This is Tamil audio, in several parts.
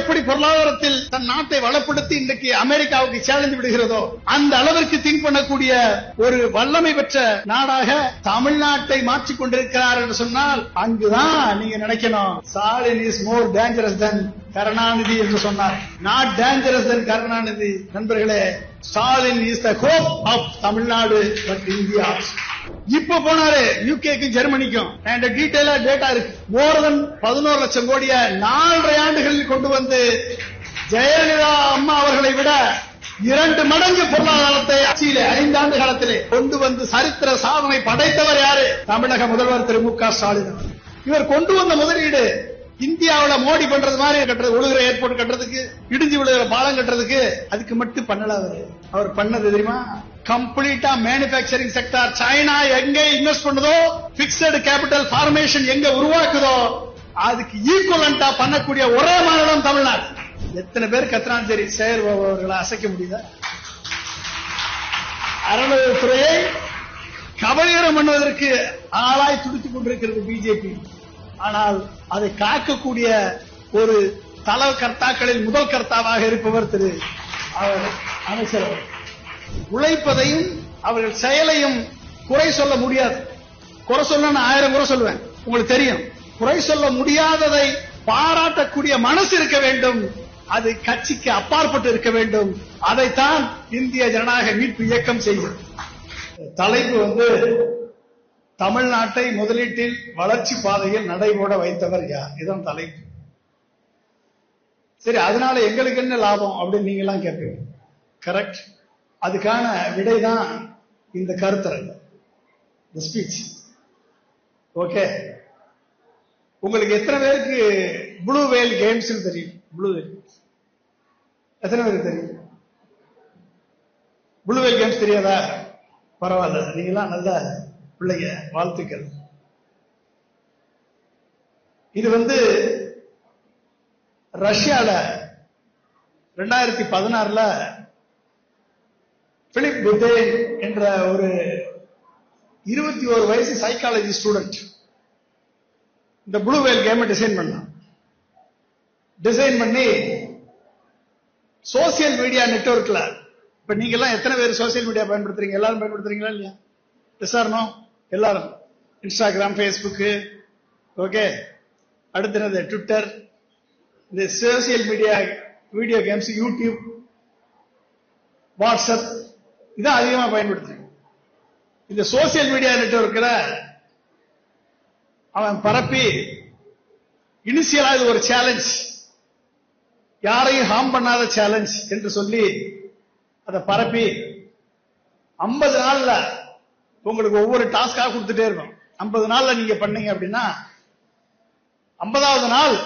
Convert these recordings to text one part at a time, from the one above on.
எப்படி பொருளாதாரத்தில் தன் நாட்டை வளப்படுத்தி இன்றைக்கு அமெரிக்காவுக்கு சேலஞ்சு விடுகிறதோ அந்த அளவிற்கு திங்க் பண்ணக்கூடிய ஒரு வல்லமை பெற்ற நாடாக தமிழ்நாட்டை மாற்றிக் கொண்டிருக்கிறார் என்று சொன்னால் அங்குதான் நீங்க நினைக்கணும். Stalin is more dangerous than Karunanidhi என்று சொன்னார். Not dangerous than Karunanidhi. நண்பர்களே Stalin is the hope of Tamil Nadu but India இப்ப போனாரு யூகேக்கு ஜெர்மனிக்கும் என்கிட்ட டேட்டா இருக்கு. மோர் தென் பதினோரு லட்சம் கோடிய நாலரை ஆண்டுகளில் கொண்டு வந்து ஜெயலலிதா அம்மா அவர்களை விட இரண்டு மடங்கு பொருளாதாரத்தை ஆட்சியிலே ஐந்து ஆண்டு காலத்திலே கொண்டு வந்து சரித்திர சாதனை படைத்தவர் யாரு? தமிழக முதல்வர் திரு மு க ஸ்டாலின் இவர் கொண்டு வந்த முதலீடு இந்தியாவுல மோடி பண்றது மாதிரி கட்டுறது ஒழுகுற ஏர்போர்ட் கட்டுறதுக்கு இடிஞ்சு விழுகிற பாலம் கட்டுறதுக்கு அதுக்கு மட்டும் பண்ணல அவர். அவர் பண்ணது தெரியுமா? கம்ப்ளீட்டா மேனுபேக்சரிங் செக்டார் சைனா எங்க இன்வெஸ்ட் பண்ணுதோ பிக்சடு கேபிட்டல் ஃபார்மேஷன் எங்க உருவாக்குதோ அதுக்கு ஈக்குவலண்டா பண்ணக்கூடிய ஒரே மாநிலம் தமிழ்நாடு. எத்தனை பேர் கத்துறான் சரி சேர் அவர்களை அசைக்க முடியுதா அறநிலையத்துறையை கபலீரம் பண்ணுவதற்கு ஆளாய் துடித்துக் கொண்டிருக்கிறது பிஜேபி. ஆனால் அதை காக்கக்கூடிய ஒரு தல கர்த்தாக்களில் முதல் கர்த்தாவாக இருப்பவர் திரு அவர் அமைச்சர். உழைப்பதையும் அவர்கள் செயலையும் குறை சொல்ல முடியாது. குறை சொல்ல நான் ஆயிரம் குறை சொல்லுவேன். உங்களுக்கு தெரியும். குறை சொல்ல முடியாததை பாராட்டக்கூடிய மனசு இருக்க வேண்டும். அது கட்சிக்கு அப்பாற்பட்டு இருக்க வேண்டும். அதைத்தான் இந்திய ஜனநாயக மீட்பு இயக்கம் செய்யும். தலைப்பு வந்து தமிழ்நாட்டை முதலீட்டில் வளர்ச்சி பாதையில் நடைபோட வைத்தவர் யார்? இதான் தலைப்பு. சரி அதனால எங்களுக்கு என்ன லாபம் அப்படின்னு நீங்க எல்லாம் கேட்பீங்க. கரெக்ட் அதுக்கான விடைதான் இந்த கருத்தரங்கு. இந்த ஸ்பீச் ஓகே உங்களுக்கு எத்தனை பேருக்கு ப்ளூ வேல் கேம்ஸ் தெரியும்? ப்ளூ வேல் எத்தனை பேருக்கு தெரியும்? ப்ளூ வேல் கேம்ஸ் தெரியாதா? பரவாயில்ல. நீங்களாம் நல்லா பிள்ளைங்க வாழ்த்துக்கள். இது வந்து ரஷ்யால ரெண்டாயிரத்தி பதினாறுல பிலிப் புத்தேன் என்ற ஒரு இருபத்தி ஒரு வயசு சைக்காலஜி ஸ்டூடெண்ட் இந்த ப்ளூ வேல் கேமை டிசைன் பண்ணான். டிசைன் பண்ணி சோசியல் மீடியா நெட்ஒர்க்ல இப்ப நீங்க எல்லாம் எத்தனை பேர் சோசியல் மீடியா பயன்படுத்துறீங்க? எல்லாரும் பயன்படுத்துறீங்களா இல்லையா? விசாரணம் எல்லாரும் இன்ஸ்டாகிராம் ஃபேஸ்புக்கு ஓகே அடுத்தது ட்விட்டர் இந்த social media video games YouTube WhatsApp இதான் அதிகமாக பயன்படுத்துறீங்க இந்த சோசியல் மீடியா நெட்வொர்க்கில் அவன் பரப்பி இனிஷியலா இது ஒரு சேலஞ்ச் யாரையும் ஹார்ம் பண்ணாத சேலஞ்ச் என்று சொல்லி அதை பரப்பி 50 நாள்ல உங்களுக்கு ஒவ்வொரு டாஸ்காக கொடுத்துட்டே இருக்கும் 50 நாள்ல நீங்க பண்ணீங்க அப்படின்னா 50வது நாள்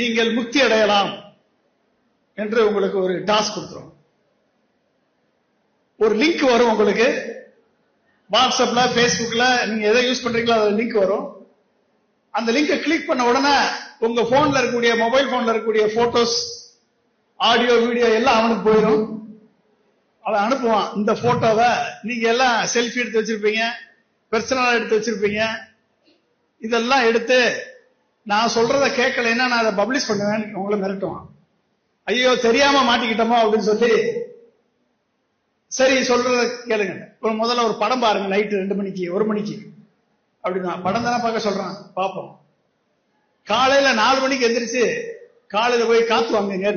நீங்கள் முக்தி அடையலாம் என்று உங்களுக்கு ஒரு டாஸ்க் கொடுத்துரும். ஒரு லிங்க் வரும் உங்களுக்கு. வாட்ஸ்அப்ல பேஸ்புக்ல நீங்க எதை யூஸ் பண்றீங்களோ அது லிங்க் வரும். அந்த லிங்கை கிளிக் பண்ண உடனே உங்க போன்ல இருக்கக்கூடிய மொபைல் போன்ல இருக்கக்கூடிய போட்டோஸ் ஆடியோ வீடியோ எல்லாம் அவனுக்கு போயிடும். அவன் அனுப்புவான். இந்த போட்டோவை நீங்க எல்லாம் செல்ஃபி எடுத்து வச்சிருப்பீங்க பர்சனலா எடுத்து வச்சிருப்பீங்க. இதெல்லாம் எடுத்து நான் சொல்றத கேட்கலைன்னா நான் அதை பப்ளிஷ் பண்ணுவேன். உங்களை மிரட்டுவான். ஐயோ தெரியாம மாட்டிக்கிட்டோமோ அப்படின்னு சொல்லி சரி சொல்றத கேளுங்க. ஒரு முதல்ல ஒரு படம் பாருங்க நைட்டு ரெண்டு மணிக்கு ஒரு மணிக்கு. அப்படின்னா படம் தானே பார்க்க சொல்றான். பார்ப்போம். காலையில நாலு மணிக்கு எந்திரிச்சு காலையில போய் காத்து வாங்குங்க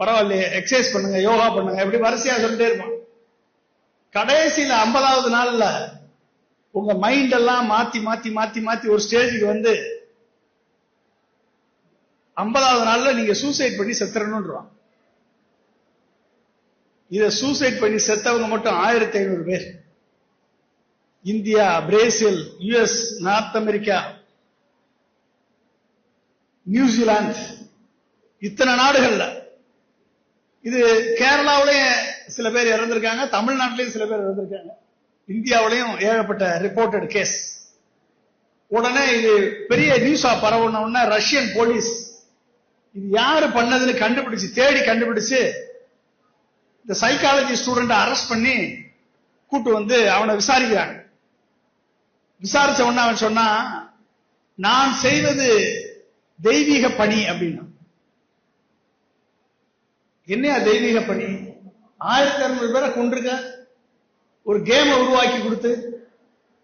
பரவாயில்லையே எக்ஸசைஸ் பண்ணுங்க யோகா பண்ணுங்க எப்படி வரிசையா சொல்லிட்டே இருப்பான். கடைசியில ஐம்பதாவது நாள்ல உங்க மைண்ட் எல்லாம் மாத்தி மாத்தி மாத்தி மாத்தி ஒரு ஸ்டேஜுக்கு வந்து ஐம்பதாவது நாள்ல நீங்க சூசைட் பண்ணி செத்துறணும்ன்றான். இத சூசைட் பண்ணி செத்தவங்க மட்டும் ஆயிரத்தி ஐநூறு பேர். India Brazil US North America New Zealand இத்தனை நாடுகள்ல இது கேரளாவிலையும் சில பேர் இறந்திருக்காங்க தமிழ்நாட்டிலையும் சில பேர் இறந்திருக்காங்க. இந்தியாவிலையும் ஏகப்பட்ட ரிப்போர்ட்டட் கேஸ் உடனே இது பெரிய நியூஸா பரவன உடனே ரஷ்யன் போலீஸ் இது யாரு பண்ணதுன்னு கண்டுபிடிச்சு தேடி கண்டுபிடிச்சு இந்த சைக்காலஜி ஸ்டூடெண்ட் அரெஸ்ட் பண்ணி கூட்டு வந்து அவனை விசாரிக்கிறாங்க. விசாரிச்ச உடனே அவன் சொன்னா நான் செய்வது தெய்வீக பணி அப்படின்னா. என்னையா தெய்வீக பணி ஆயிரத்தி அறுநூறு பேரை கொண்டிருக்க ஒரு கேமை உருவாக்கி கொடுத்து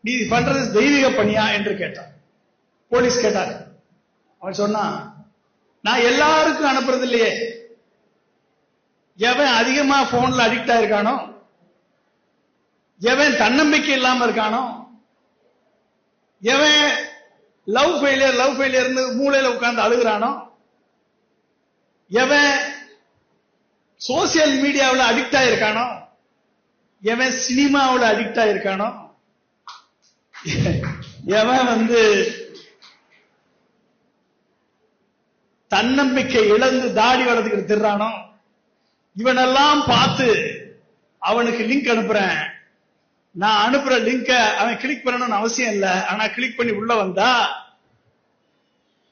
நீ பண்றது தெய்வீக பணியா என்று கேட்டான். போலீஸ் கேட்டார். அவன் சொன்னான் நான் எல்லாருக்கும் அனுப்புறது இல்லையே எவன் அதிகமா போன்ல அடிக்ட் ஆயிருக்கானோ எவன் தன்னம்பிக்கை இல்லாம இருக்கானோ எவன் லவ் ஃபெயிலியர் லவ் ஃபெயிலியர்னு மூளையில உட்கார்ந்து அழுகுறானோ எவன் சோசியல் மீடியாவில் அடிக்ட் ஆயிருக்கானோ? எவன் சினிமாவில் அடிக்ட் ஆயிருக்கானோ? எவன் வந்து தன்னம்பிக்கை இழந்து தாடி வளர்த்துக்கிட்டு திருறானோ? இவனெல்லாம் பார்த்து அவனுக்கு லிங்க் அனுப்புறேன். நான் அனுப்புற லிங்க அவன் கிளிக் பண்ணணும்னு அவசியம் இல்லை. ஆனா கிளிக் பண்ணி உள்ள வந்தா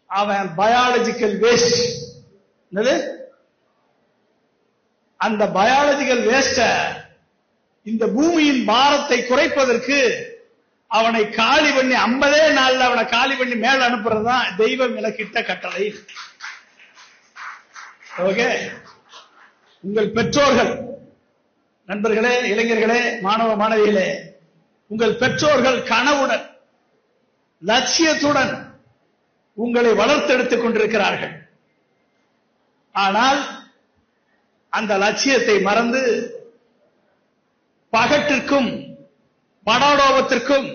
அவன் பயாலஜிக்கல் வேஸ்ட் என்னது? அந்த பயாலஜிக்கல் வேஸ்ட இந்த பூமியின் பாரத்தை குறைப்பதற்கு அவனை காலி பண்ணி ஐம்பதே நாள்ல அவனை காலி பண்ணி மேல அனுப்புறதுதான் தெய்வம் இலக்கிட்ட கட்டளை. ஓகே? உங்கள் பெற்றோர்கள் நண்பர்களே இளைஞர்களே மாணவ மாணவிகளே உங்கள் பெற்றோர்கள் கனவுடன் லட்சியத்துடன் உங்களை வளர்த்தெடுத்துக் கொண்டிருக்கிறார்கள். ஆனால் அந்த லட்சியத்தை மறந்து பகட்டிற்கும் படாடோபத்திற்கும்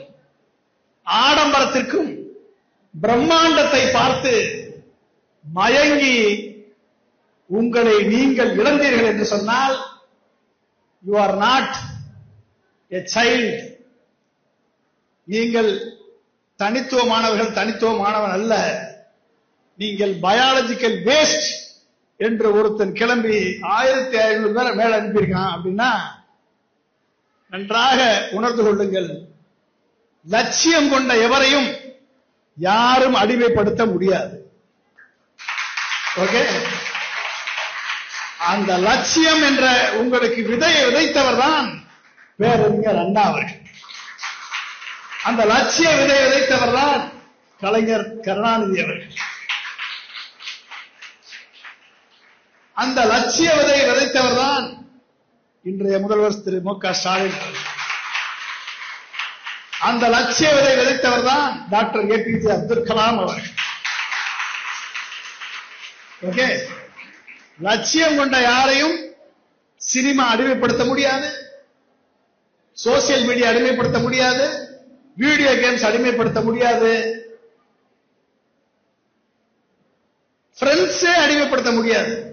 ஆடம்பரத்திற்கும் பிரம்மாண்டத்தை பார்த்து மயங்கி உங்களை நீங்கள் இழந்தீர்கள் என்று சொன்னால் you are not a child நீங்கள் தனித்துவமானவர்கள் தனித்துவமானவன் அல்ல. நீங்கள் பயாலஜிக்கல் வேஸ்ட் என்று ஒருத்தன் கிளம்பி ஆயிரத்தி ஐநூறு பேரை மேல அனுப்பியிருக்கான் அப்படின்னா நன்றாக உணர்ந்து கொள்ளுங்கள். லட்சியம் கொண்ட எவரையும் யாரும் அடிமைப்படுத்த முடியாது. ஓகே அந்த லட்சியம் என்ற உங்களுக்கு விதையை விதைத்தவர் தான் பேரறிஞர் அண்ணா அவர்கள். அந்த லட்சிய விதையை விதைத்தவர் தான் கலைஞர் கருணாநிதி அவர்கள். அந்த லட்சிய விதையை விதைத்தவர் தான் இன்றைய முதல்வர் திரு மு க ஸ்டாலின். அந்த லட்சிய விதை விதைத்தவர் தான் doctor A P J Abdul Kalam அவர்கள். ஓகே? லட்சியம் கொண்ட யாரையும் சினிமா அடிமைப்படுத்த முடியாது. சோசியல் மீடியா அடிமைப்படுத்த முடியாது. வீடியோ கேம்ஸ் அடிமைப்படுத்த முடியாது. ஃப்ரெண்ட்ஸே அடிமைப்படுத்த முடியாது.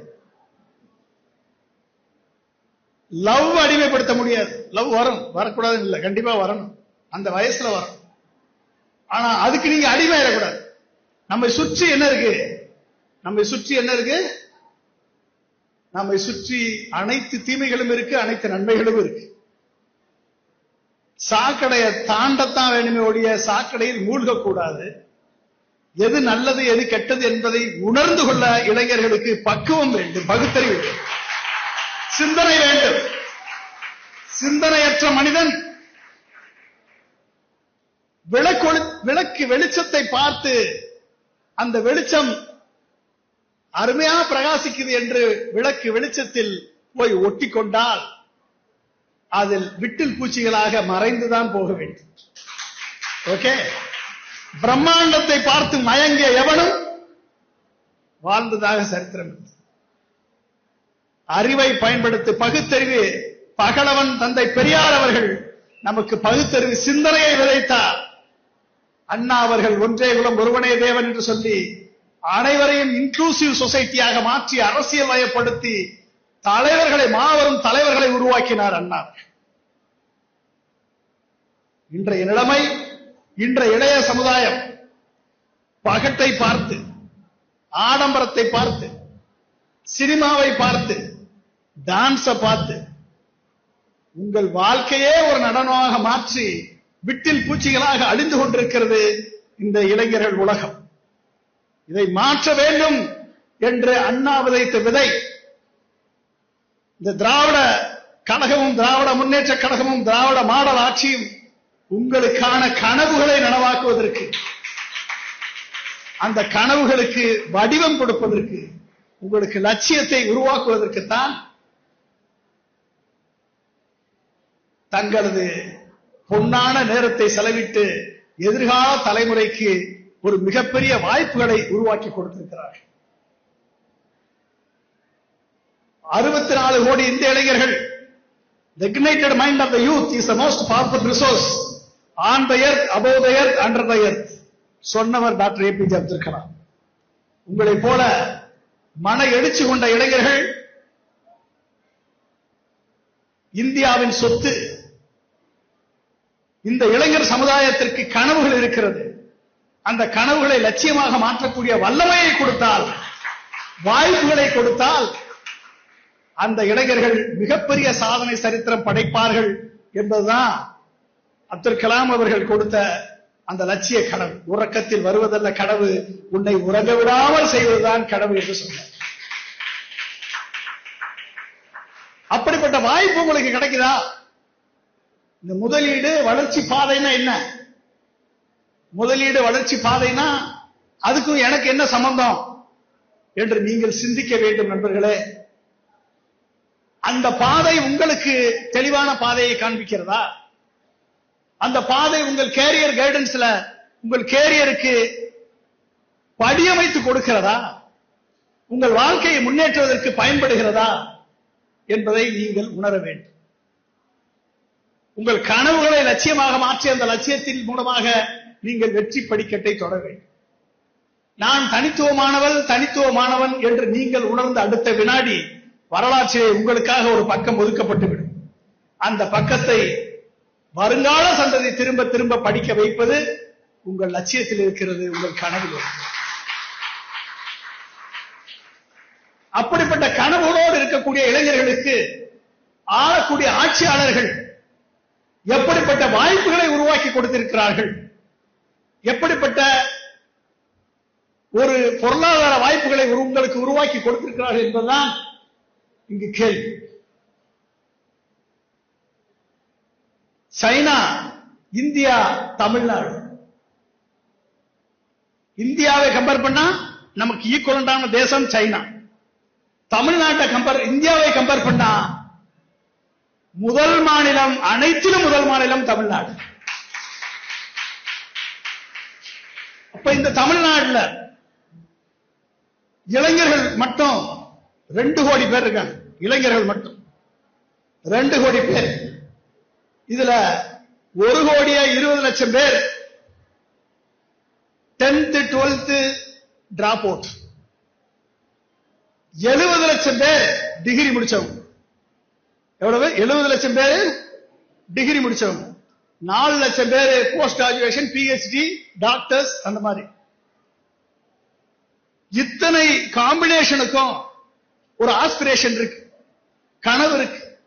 லவ் அடிமைப்படுத்த முடியாது. லவ் வரும். வரக்கூடாதுன்னு இல்லை. கண்டிப்பா வரணும். அந்த வயசுல வரும். ஆனா அதுக்கு நீங்க அடிமையிடக்கூடாது நம்மை சுற்றி என்ன இருக்கு? நம்மை சுற்றி என்ன இருக்கு? நம்மை சுற்றி அனைத்து தீமைகளும் இருக்கு அனைத்து நன்மைகளும் இருக்கு. சாக்கடையை தாண்டத்தான் வேணுமே ஒழிய சாக்கடையில் மூழ்கக்கூடாது. எது நல்லது எது கெட்டது என்பதை உணர்ந்து கொள்ள இளைஞர்களுக்கு பக்குவம் வேண்டும் பகுத்தறிவு வேண்டும். சிந்தனை வேண்டும். சிந்தனையற்ற மனிதன் விளக்கொளி விளக்கு வெளிச்சத்தை பார்த்து அந்த வெளிச்சம் அருமையா பிரகாசிக்குது என்று விளக்கு வெளிச்சத்தில் போய் ஒட்டி கொண்டால் அதில் விட்டில் பூச்சிகளாக மறைந்துதான் போக வேண்டும். ஓகே? பிரம்மாண்டத்தை பார்த்து மயங்கிய எவனும் வாழ்ந்ததாக சரித்திரம் இல்லை. அறிவை பயன்படுத்தி பகுத்தறிவு. பகலவன் தந்தை பெரியார் அவர்கள் நமக்கு பகுத்தறிவு சிந்தனையை விதைத்தார். அண்ணா அவர்கள் ஒன்றே குலம் ஒருவனே தேவன் என்று சொல்லி அனைவரையும் இன்க்ளூசிவ் சொசைட்டியாக மாற்றி அரசியல் வயப்படுத்தி தலைவர்களை மாபெரும் தலைவர்களை உருவாக்கினார் அண்ணா இன்றைய நிலைமை இன்றைய இளைய சமுதாயம் பகட்டை பார்த்து ஆடம்பரத்தை பார்த்து சினிமாவை பார்த்து டான்ஸ பார்த்து உங்கள் வாழ்க்கையே ஒரு நடனமாக மாற்றி விட்டில் பூச்சிகளாக அழிந்து கொண்டிருக்கிறது இந்த இளைஞர்கள் உலகம். இதை மாற்ற வேண்டும் என்று அண்ணா விதைத்த விதை. இந்த திராவிட கழகமும் திராவிட முன்னேற்ற கழகமும் திராவிட மாடல் ஆட்சியும் உங்களுக்கான கனவுகளை நனவாக்குவதற்கு அந்த கனவுகளுக்கு வடிவம் கொடுப்பதற்கு உங்களுக்கு லட்சியத்தை உருவாக்குவதற்குத்தான் தங்களது பொன்னான நேரத்தை செலவிட்டு எதிர்கால தலைமுறைக்கு ஒரு மிகப்பெரிய வாய்ப்புகளை உருவாக்கி கொடுத்திருக்கிறார்கள். அறுபத்தி நாலு கோடி இந்திய இளைஞர்கள் The ignited mind of the youth is the most powerful resource. On the earth, above the earth, under the earth. சொன்னவர் டாக்டர் ஏபிஜே அப்துல் கலாம். உங்களைப் போல மன எழுச்சி கொண்ட இளைஞர்கள் இந்தியாவின் சொத்து இந்த இளைஞர் சமுதாயத்திற்கு கனவுகள் இருக்கிறது. அந்த கனவுகளை லட்சியமாக மாற்றக்கூடிய வல்லமையை கொடுத்தால் வாய்ப்புகளை கொடுத்தால் அந்த இளைஞர்கள் மிகப்பெரிய சாதனை சரித்திரம் படைப்பார்கள் என்பதுதான் அப்துல் கலாம் அவர்கள் கொடுத்த அந்த லட்சிய கனவு. உறக்கத்தில் வருவதல்ல கனவு உன்னை உறங்க விடாமல் செய்வதுதான் கனவு என்று சொன்னார். அப்படிப்பட்ட வாய்ப்பு உங்களுக்கு கிடைக்குதா? இந்த முதலீடு வளர்ச்சி பாதைன்னா என்ன? முதலீடு வளர்ச்சி பாதைனா அதுக்கும் எனக்கு என்ன சம்பந்தம்? என்று நீங்கள் சிந்திக்க வேண்டும் நண்பர்களே. அந்த பாதை உங்களுக்கு தெளிவான பாதையை காண்பிக்கிறதா? அந்த பாதை உங்கள் கேரியர் கைடன்ஸ்ல உங்கள் கேரியருக்கு படியமைத்து கொடுக்கிறதா? உங்கள் வாழ்க்கையை முன்னேற்றுவதற்கு பயன்படுகிறதா? என்பதை நீங்கள் உணர வேண்டும். உங்கள் கனவுகளை லட்சியமாக மாற்றி அந்த லட்சியத்தின் மூலமாக நீங்கள் வெற்றி படிக்கட்டை தொட வேண்டும். நான் தனித்துவமானவள் தனித்துவமானவன் என்று நீங்கள் உணர்ந்த அடுத்த வினாடி வரலாற்றிலே உங்களுக்காக ஒரு பக்கம் ஒதுக்கப்பட்டுவிடும் அந்த பக்கத்தை வருங்கால சந்ததி திரும்ப திரும்ப படிக்க வைப்பது உங்கள் லட்சியத்தில் இருக்கிறது உங்கள் கனவில் இருக்கிறது. அப்படிப்பட்ட கனவுகளோடு இருக்கக்கூடிய இளைஞர்களுக்கு ஆளக்கூடிய ஆட்சியாளர்கள் எப்படிப்பட்ட வாய்ப்புகளை உருவாக்கி கொடுத்திருக்கிறார்கள்? எப்படிப்பட்ட ஒரு பொருளாதார வாய்ப்புகளை உங்களுக்கு உருவாக்கி கொடுத்திருக்கிறார்கள் என்பதுதான் இங்கு கேள்வி. China India Tamil Nadu. இந்தியாவை கம்பேர் பண்ணா நமக்கு ஈக்குவலண்டான தேசம் சைனா. தமிழ்நாட்டை கம்பேர் இந்தியாவை கம்பேர் பண்ணா முதல் மாநிலம் அனைத்திலும் முதல் மாநிலம் தமிழ்நாடு. அப்ப இந்த தமிழ்நாடுல இளைஞர்கள் மட்டும் ரெண்டு கோடி பேர் இருக்காங்க. இளைஞர்கள் மட்டும். ரெண்டு கோடி பேர். இதுல ஒரு கோடியே இருபது லட்சம் பேர் டென்த் டுவெல்த் டிராப் அவுட் எழுபது லட்சம் பேர் டிகிரி முடிச்சவங்க. எவ்வளவு? எழுபது லட்சம் பேர் டிகிரி முடிச்சவங்க. நாலு லட்சம் பேர் போஸ்ட் கிராஜுவேஷன் பிஹெச்டி டாக்டர்ஸ் அந்த மாதிரி. இத்தனை காம்பினேஷனுக்கும் ஒரு ஆஸ்பிரேஷன் இருக்கு. கனவு இருக்கு.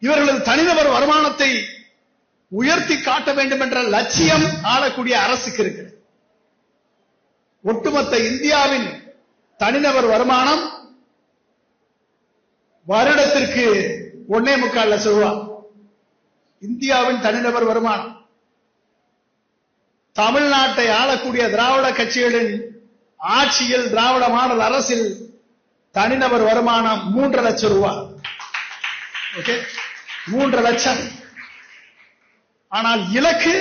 இவர்களது தனிநபர் வருமானத்தை உயர்த்தி காட்ட வேண்டும் என்ற லட்சியம் ஆளக்கூடிய அரசுக்கு இருக்கு. ஒட்டுமொத்த இந்தியாவின் தனிநபர் வருமானம் வருடத்திற்கு ஒன்னே முக்கால் லட்சம் ரூபாய் இந்தியாவின் தனிநபர் வருமானம். தமிழ்நாட்டை ஆளக்கூடிய திராவிட கட்சிகளின் ஆட்சியில் திராவிட மாடல் அரசில் தனிநபர் வருமானம் மூன்று லட்சம் ரூபாய் ஓகே? மூன்று லட்சம். ஆனால் இலக்கு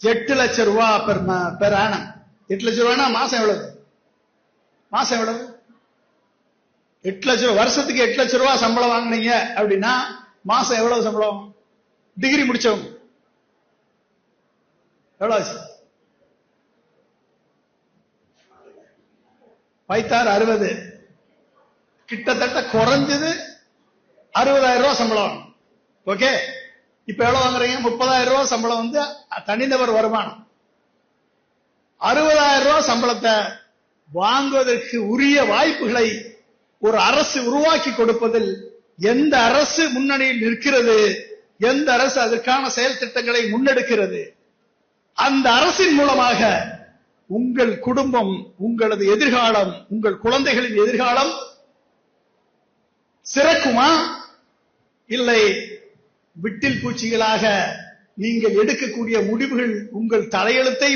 எட்டு லட்சம் ரூபாய் பெர் பெர் ஆனம் எட்டு லட்சம் ரூபாய்னா மாசம் எவ்வளவு? மாசம் எவ்வளவு? எட்டு லட்சம் வருஷத்துக்கு எட்டு லட்சம் ரூபா சம்பளம் வாங்குனீங்க அப்படின்னா மாசம் எவ்வளவு சம்பளம்? டிகிரி முடிச்சவங்க. எவ்வளவு ஆச்சு? பைத்தாறு அறுபது. கிட்டத்தட்ட குறைஞ்சது அறுபதாயிரம் ரூபாய் சம்பளம். ஓகே? இப்ப எவ்வளவு வாங்குறீங்க? முப்பதாயிரம் ரூபாய் சம்பளம் வந்து தனிநபர் வருமானம். அறுபதாயிரம் ரூபாய் சம்பளத்தை வாங்குவதற்கு உரிய வாய்ப்புகளை ஒரு அரசு உருவாக்கி கொடுப்பதில் எந்த அரசு முன்னணியில் நிற்கிறது? எந்த அரசு அதற்கான செயல் திட்டங்களை முன்னெடுக்கிறது? அந்த அரசின் மூலமாக உங்கள் குடும்பம் உங்களது எதிர்காலம் உங்கள் குழந்தைகளின் எதிர்காலம் சிறக்குமா? இல்லை விட்டில் பூச்சிகளாக நீங்கள் எடுக்கக்கூடிய முடிவுகள் உங்கள் தலையெழுத்தை